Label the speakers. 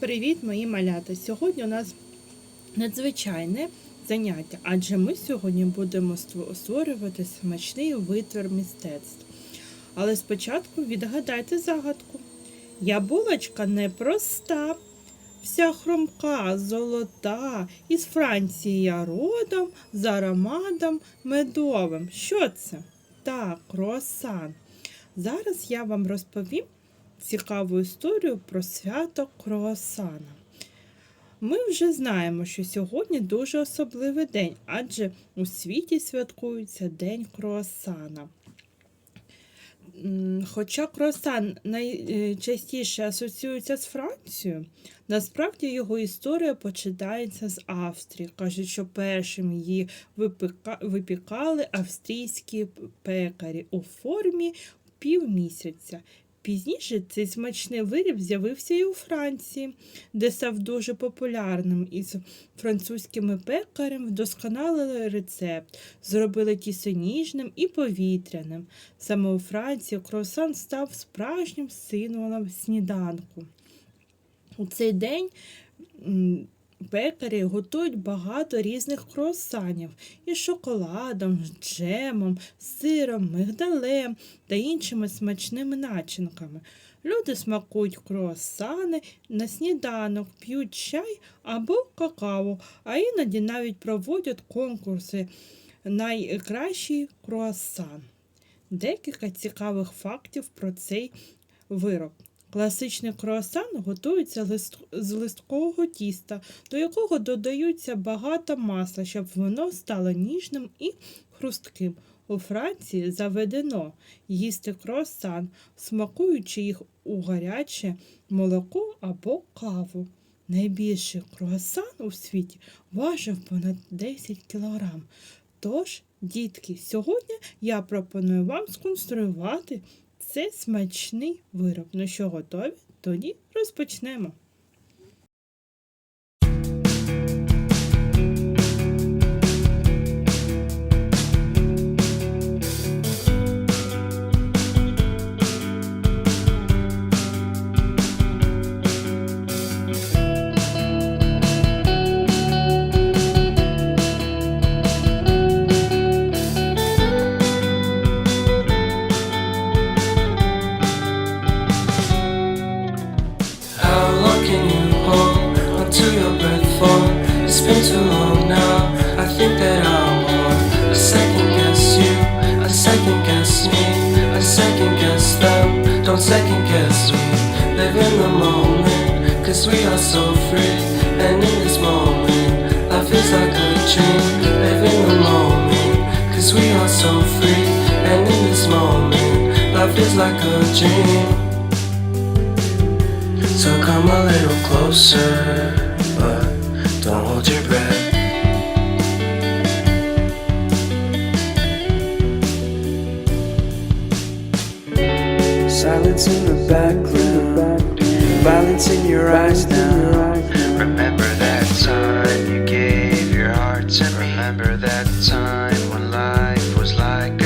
Speaker 1: Привіт, мої малята! Сьогодні у нас надзвичайне заняття, адже ми сьогодні будемо створювати смачний витвір мистецтв. Але спочатку відгадайте загадку. Яблучка непроста, вся хромка, золота, із Франції я родом, з ароматом медовим. Що це? Так, круасан. Зараз я вам розповім цікаву історію про свято круасана. Ми вже знаємо, що сьогодні дуже особливий день, адже у світі святкується День круасана. Хоча круасан найчастіше асоціюється з Францією, насправді його історія починається з Австрії. Кажуть, що першим її випікали австрійські пекарі у формі півмісяця. Пізніше цей смачний виріб з'явився і у Франції, де став дуже популярним із французькими пекарем вдосконалили рецепт, зробили тісто ніжним і повітряним. Саме у Франції круасан став справжнім символом сніданку. У цей день м, пекарі готують багато різних круасанів із шоколадом, джемом, сиром, мигдалем та іншими смачними начинками. Люди смакують круасани на сніданок, п'ють чай або какао, а іноді навіть проводять конкурси найкращий круасан. Декілька цікавих фактів про цей вироб. Класичний круасан готується з листкового тіста, до якого додаються багато масла, щоб воно стало ніжним і хрустким. У Франції заведено їсти круасан, смакуючи їх у гаряче молоко або каву. Найбільший круасан у світі важив понад 10 кілограм. Тож, дітки, сьогодні я пропоную вам сконструювати це смачний вироб. Ну що, готові? Тоді розпочнемо.
Speaker 2: Now. I think that I'm want a second guess you, a second guess me, a second guess them. Don't second guess me. Live in the moment, cause we are so free. And in this moment, life is like a dream. Live in the moment, cause we are so free. And in this moment, life is like a dream. So come a little closer, but don't hold your Silence in the background. Violence in your eyes now.
Speaker 3: Remember that time you gave your heart to me. Remember that time when life was like